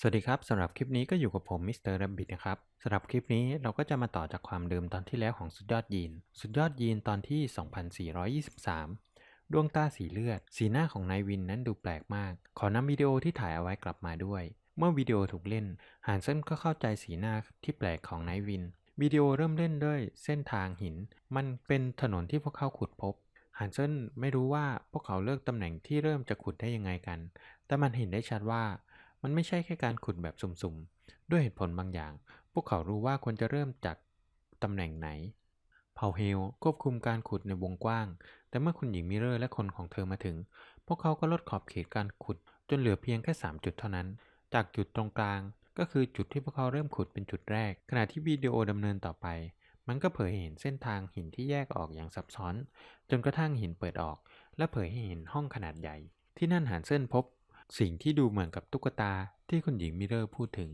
สวัสดีครับสำหรับคลิปนี้ก็อยู่กับผมมิสเตอร์ b บบิทนะครับสำหรับคลิปนี้เราก็จะมาต่อจากความเดิมตอนที่แล้วของสุดยอดยีน สุดยอดยีนตอนที่ 2423 ดวงตาสีเลือด สีหน้าของนายวินนั้นดูแปลกมาก ขอนำวิดีโอที่ถ่ายเอาไว้กลับมาด้วย เมื่อวิดีโอถูกเล่นฮันเซนก็เข้าใจสีหน้าที่แปลกของนายวิน วิดีโอเริ่มเล่นด้วยเส้นทางหิน มันเป็นถนนที่พวกเขาขุดพบฮันเซนไม่รู้ว่าพวกเขาเลือกตำแหน่งที่เริ่มจะขุดได้ยังไงกัน แต่มันเห็นได้ชัดว่า มันไม่ใช่แค่การขุดแบบสุ่มๆ ด้วยเหตุผลบางอย่าง พวกเขารู้ว่าควรจะเริ่มจากตำแหน่งไหน เผ่าเฮลควบคุมการขุดในวงกว้าง แต่เมื่อคุณหญิงมิเรอร์และคนของเธอมาถึง พวกเขาก็ลดขอบเขตการขุด จนเหลือเพียงแค่ 3 จุดเท่านั้น จากจุดตรงกลาง ก็คือจุดที่พวกเขาเริ่มขุดเป็นจุดแรก ขณะที่วิดีโอดำเนินต่อไป มันก็เผยให้เห็นเส้นทางหินที่แยกออกอย่างซับซ้อน จนกระทั่งหินเปิดออก และเผยให้เห็นห้องขนาดใหญ่ ที่นั่นหานเส้นพบ สิ่งที่ดูเหมือนกับตุ๊กตาที่คุณหญิงมิเรอร์พูดถึง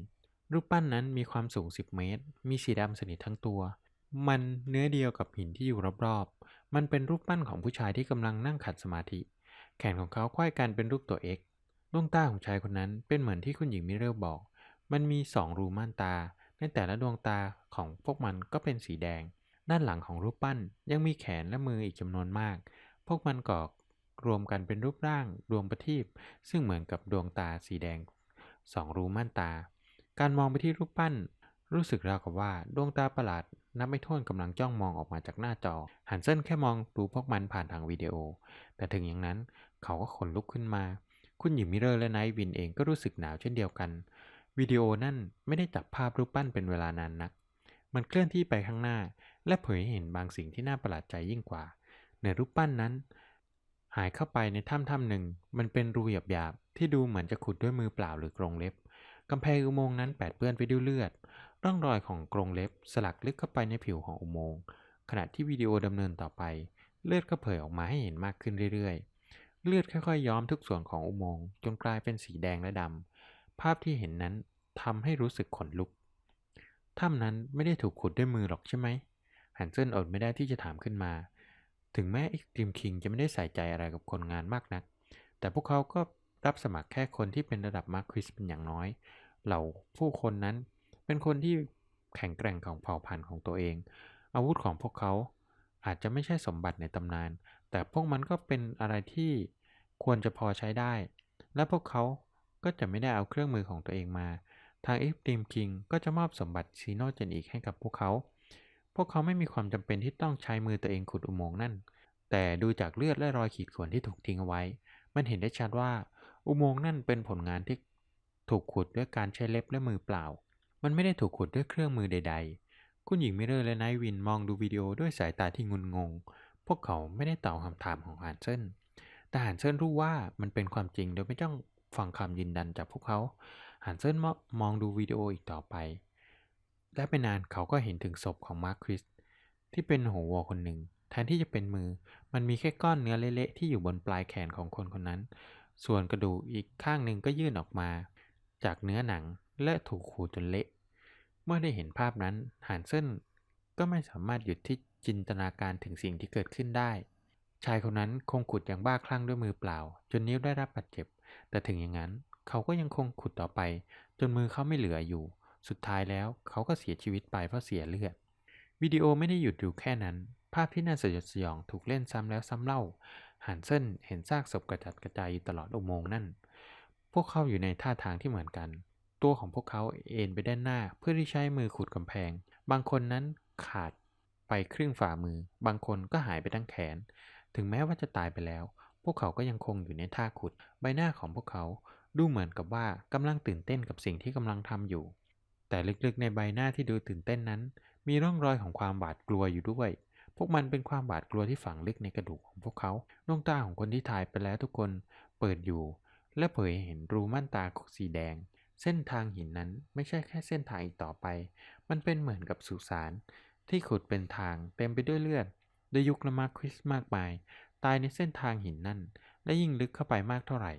รูปปั้นนั้นมีความสูง 10 เมตร มีสีดำสนิททั้งตัว มันเนื้อเดียวกับหินที่อยู่รอบๆ มันเป็นรูปปั้นของผู้ชายที่กำลังนั่งขัดสมาธิ แขนของเขาควยกันเป็นรูปตัว X ดวงตาของชายคนนั้นเป็นเหมือนที่คุณหญิงมิเรอร์บอก มันมีสองรูม่านตา ในแต่ละดวงตาของพวกมันก็เป็นสีแดง ด้านหลังของรูปปั้นยังมีแขนและมืออีกจำนวนมาก พวกมันก่อ รวมกันเป็นรูปร่างดวงประทีปซึ่งเหมือนกับดวงตาสีแดงสองรูม่านตา การมองไปที่รูปปั้น รู้สึกราวกับว่าดวงตาประหลาดนับไม่ถ้วนกำลังจ้องมองออกมาจากหน้าจอ หันเส้นแค่มองดูพวกมันผ่านทางวิดีโอ แต่ถึงอย่างนั้นเขาก็ขนลุกขึ้นมา คุณหญิงมิเรอร์และไนท์วินเองก็รู้สึกหนาวเช่นเดียวกัน วิดีโอนั่นไม่ได้จับภาพรูปปั้นเป็นเวลานานนัก มันเคลื่อนที่ไปข้างหน้า และเผยให้เห็นบางสิ่งที่น่าประหลาดใจยิ่งกว่า ในรูปปั้นนั้น หายเข้าไปในถ้ำถ้ำหนึ่ง มันเป็นรูหยาบๆ ที่ดูเหมือนจะขุดด้วยมือเปล่าหรือกรงเล็บ กำแพงอุโมงค์นั้นแปดเปื้อนไปด้วยเลือด ร่องรอยของกรงเล็บสลักลึกเข้าไปในผิวของอุโมงค์ ขณะที่วิดีโอดำเนินต่อไป เลือดก็เผยออกมาให้เห็นมากขึ้นเรื่อยๆ เลือดค่อยๆ ย้อมทุกส่วนของอุโมงค์จนกลายเป็นสีแดงและดำ ภาพที่เห็นนั้นทำให้รู้สึกขนลุก ถ้ำนั้นไม่ได้ถูกขุดด้วยมือหรอกใช่ไหมฮันเซนอดไม่ได้ที่จะถามขึ้นมา ถึงแม้เอ็กซ์ตรีมคิงจะไม่ได้ใส่ใจอะไรกับคนงานมากนัก แต่พวกเขาก็รับสมัครแค่คนที่เป็นระดับมาร์คคริสเป็นอย่างน้อย เหล่าผู้คนนั้นเป็นคนที่แข็งแกร่งของเผ่าพันธุ์ของตัวเอง อาวุธของพวกเขาอาจจะไม่ใช่สมบัติในตำนาน แต่พวกมันก็เป็นอะไรที่ควรจะพอใช้ได้ และพวกเขาก็จะไม่ได้เอาเครื่องมือของตัวเองมา ทางเอ็กซ์ตรีมคิงก็จะมอบสมบัติซีโนเจนอีกให้กับพวกเขา พวกเขาไม่มีความจำเป็นที่ต้องใช้มือตัวเองขุดอุโมงค์นั่น แต่ดูจากเลือดและรอยขีดข่วนที่ถูกทิ้งเอาไว้ มันเห็นได้ชัดว่าอุโมงค์นั่นเป็นผลงานที่ถูกขุดด้วยการใช้เล็บและมือเปล่า มันไม่ได้ถูกขุดด้วยเครื่องมือใด ๆ คุณหญิงมิเรอร์และไนท์วินมองดูวิดีโอด้วยสายตาที่งุนงง พวกเขาไม่ได้ตอบคำถามของฮานเซนแต่ฮานเซนรู้ว่ามันเป็นความจริงโดยไม่ต้องฟังคำยืนยันจากพวกเขาฮานเซนมองดูวิดีโออีกต่อไป และไม่นานเขาก็เห็นถึงศพของมาร์คคริสที่เป็นหัววัวคนหนึ่ง แทนที่จะเป็นมือ มันมีแค่ก้อนเนื้อเละๆที่อยู่บนปลายแขนของคนคนนั้น ส่วนกระดูกอีกข้างหนึ่งก็ยื่นออกมา จากเนื้อหนังและถูกขูดจนเละ เมื่อได้เห็นภาพนั้นฮานเซนก็ไม่สามารถหยุดที่จินตนาการถึงสิ่งที่เกิดขึ้นได้ ชายคนนั้นคงขุดอย่างบ้าคลั่งด้วยมือเปล่า จนนิ้วได้รับบาดเจ็บ แต่ถึงอย่างนั้น เขาก็ยังคงขุดต่อไป จนมือเขาไม่เหลืออยู่ สุดท้ายแล้วเขาก็เสียชีวิตไปเพราะเสียเลือด วิดีโอไม่ได้หยุดอยู่แค่นั้น ภาพที่น่าสยดสยองถูกเล่นซ้ำแล้วซ้ำเล่าฮันเซนเห็นซากศพกระจัดกระจายอยู่ตลอดอุโมงค์นั่น พวกเขาอยู่ในท่าทางที่เหมือนกัน ตัวของพวกเขาเอ็นไปด้านหน้าเพื่อที่ใช้มือขุดกำแพง บางคนนั้นขาดไปครึ่งฝ่ามือ บางคนก็หายไปทั้งแขน ถึงแม้ว่าจะตายไปแล้ว พวกเขาก็ยังคงอยู่ในท่าขุด ใบหน้าของพวกเขาดูเหมือนกับว่ากำลังตื่นเต้นกับสิ่งที่กำลังทำอยู่ แต่ลึกๆในใบหน้าที่ดูตื่นเต้นนั้น มีร่องรอยของความหวาดกลัวอยู่ด้วย พวกมันเป็นความหวาดกลัวที่ฝังลึกในกระดูกของพวกเขาดวงตาของคนที่ถ่ายไปแล้วทุกคนเปิดอยู่ และเผยเห็นรูม่านตาสีแดง เส้นทางหินนั้นไม่ใช่แค่เส้นทางอีกต่อไป มันเป็นเหมือนกับสุสานที่ขุดเป็นทางเต็มไปด้วยเลือดโดยยุคละมาคริสมากมาย ตายในเส้นทางหินนั่น และยิ่งลึกเข้าไปมากเท่าไหร่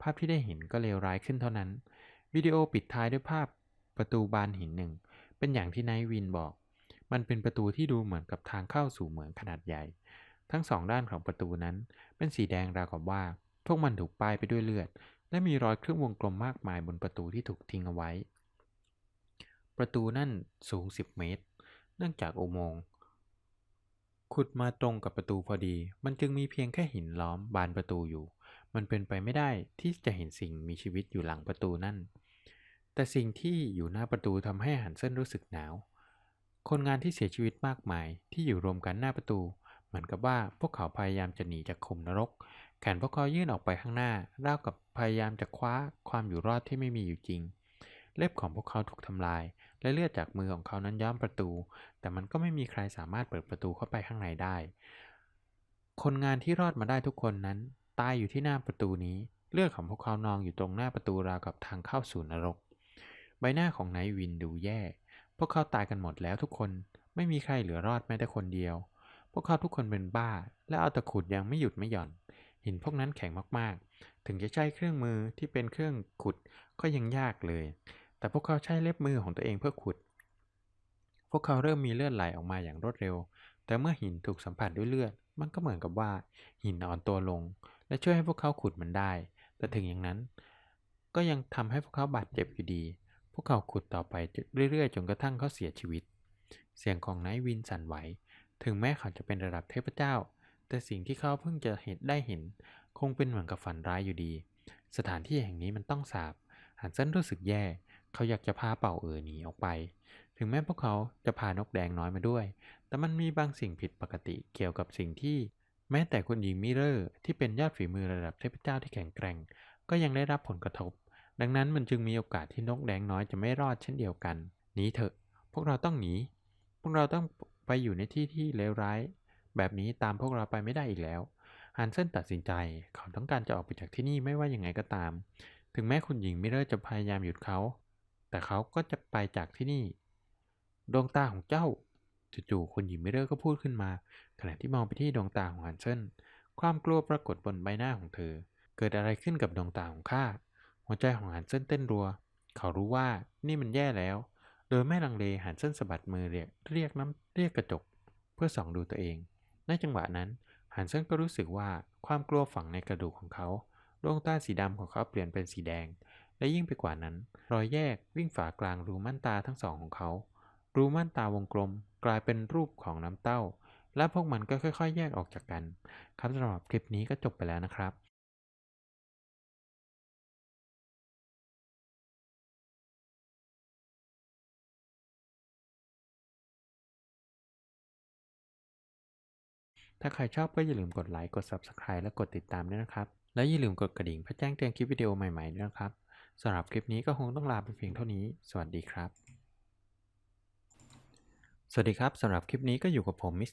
ภาพที่ได้เห็นก็เลวร้ายขึ้นเท่านั้น วิดีโอปิดท้ายด้วยภาพ ประตูบานหินหนึ่ง เป็นอย่างที่ไนท์วินบอก มันเป็นประตูที่ดูเหมือนกับทางเข้าสู่เหมืองขนาดใหญ่ ทั้งสองด้านของประตูนั้น เป็นสีแดงราวกับว่า พวกมันถูกป้ายไปด้วยเลือด และมีรอยเครึ่องวงกลมมากมายบนประตูที่ถูกทิ้งเอาไว้ ประตูนั่นสูง 10 เมตร เนื่องจากอุโมงค์ขุดมาตรงกับประตูพอดี มันจึงมีเพียงแค่หินล้อมบานประตูอยู่ มันเป็นไปไม่ได้ที่จะเห็นสิ่งมีชีวิตอยู่หลังประตูนั่น แต่สิ่งที่อยู่หน้าประตูทำให้หันเส้นรู้สึกหนาว คนงานที่เสียชีวิตมากมายที่อยู่รวมกันหน้าประตู เหมือนกับว่าพวกเขาพยายามจะหนีจากขุมนรก แขนพวกเขายื่นออกไปข้างหน้า ราวกับพยายามจะคว้าความอยู่รอดที่ไม่มีอยู่จริง เล็บของพวกเขาถูกทำลาย และเลือดจากมือของเขานั้นย้อมประตู แต่มันก็ไม่มีใครสามารถเปิดประตูเข้าไปข้างในได้ คนงานที่รอดมาได้ทุกคนนั้น ตายอยู่ที่หน้าประตูนี้ เลือดของพวกเขานองอยู่ตรงหน้าประตูราวกับทางเข้าสู่นรก ใบหน้าของไนท์วินดูแย่ พวกเขาตายกันหมดแล้วทุกคน ไม่มีใครเหลือรอดแม้แต่คนเดียว พวกเขาทุกคนเป็นบ้า และเอาตะขุดยังไม่หยุดไม่หย่อน หินพวกนั้นแข็งมากๆ ถึงจะใช้เครื่องมือที่เป็นเครื่องขุดก็ยังยากเลย แต่พวกเขาใช้เล็บมือของตัวเองเพื่อขุด พวกเขาเริ่มมีเลือดไหลออกมาอย่างรวดเร็ว แต่เมื่อหินถูกสัมผัสด้วยเลือด มันก็เหมือนกับว่า หินอ่อนตัวลง และช่วยให้พวกเขาขุดมันได้ แต่ถึงอย่างนั้น ก็ยังทำให้พวกเขาบาดเจ็บอยู่ดี พวกเขาขุดต่อไปเรื่อยๆ จนกระทั่งเขาเสียชีวิต เสียงของไนท์วินสั่นไหว ถึงแม้เขาจะเป็นระดับเทพเจ้า แต่สิ่งที่เขาเพิ่งจะเห็นได้เห็น คงเป็นเหมือนกับฝันร้ายอยู่ดี สถานที่แห่งนี้มันต้องสาบฮันเซนรู้สึกแย่ เขาอยากจะพาเป่าเอ๋อหนีออกไป ถึงแม้พวกเขาจะพานกแดงน้อยมาด้วย แต่มันมีบางสิ่งผิดปกติเกี่ยวกับสิ่งที่ แม้แต่คุณหญิงมิเรอร์ที่เป็นยอดฝีมือระดับเทพเจ้าที่แข็งแกร่ง ก็ยังได้รับผลกระทบ ดังนั้นมันจึงมีโอกาสที่นกแดงน้อยจะไม่รอดเช่นเดียวกันหนีเถอะ พวกเราต้องหนี พวกเราต้องไปอยู่ในที่ที่เลวร้าย แบบนี้ตามพวกเราไปไม่ได้อีกแล้วฮันเซนตัดสินใจเขาต้องการจะออกไปจากที่นี่ไม่ว่ายังไงก็ตาม ถึงแม้คุณหญิงมิเรอร์จะพยายามหยุดเขา แต่เขาก็จะไปจากที่นี่ ดวงตาของเจ้าจู่ๆคุณหญิงมิเรอร์ก็พูดขึ้นมา ขณะที่มองไปที่ดวงตาของฮันเซนความกลัวปรากฏบนใบหน้าของเธอ เกิดอะไรขึ้นกับดวงตาของข้า หัวใจของฮันเซนเต้นรัว เขารู้ว่านี่มันแย่แล้ว โดยไม่ลังเลฮันเซนสะบัดมือเรียกเรียกน้ำเรียกกระจก เพื่อส่องดูตัวเอง ในจังหวะนั้นฮันเซนก็รู้สึกว่าความกลัวฝังในกระดูกของเขาดวงตาสีดำของเขาเปลี่ยนเป็นสีแดง และยิ่งไปกว่านั้น รอยแยกวิ่งฝากลางรูม่านตาทั้งสองของเขา รูม่านตาวงกลม กลายเป็นรูปของน้ำเต้า และพวกมันก็ค่อย ๆ แยกออกจากกัน ครับสำหรับคลิปนี้ก็จบไปแล้วนะครับ ถ้าใครชอบก็อย่าลืมกดไลค์ กด Subscribe และกดติดตามด้วยนะครับ และอย่าลืมกดกระดิ่งเพื่อแจ้งเตือนคลิปวิดีโอใหม่ๆด้วยนะครับสำหรับคลิปนี้ก็คงต้องลาไปเพียงเท่านี้ สวัสดีครับ สวัสดีครับสำหรับคลิปนี้ก็อยู่กับผมมิส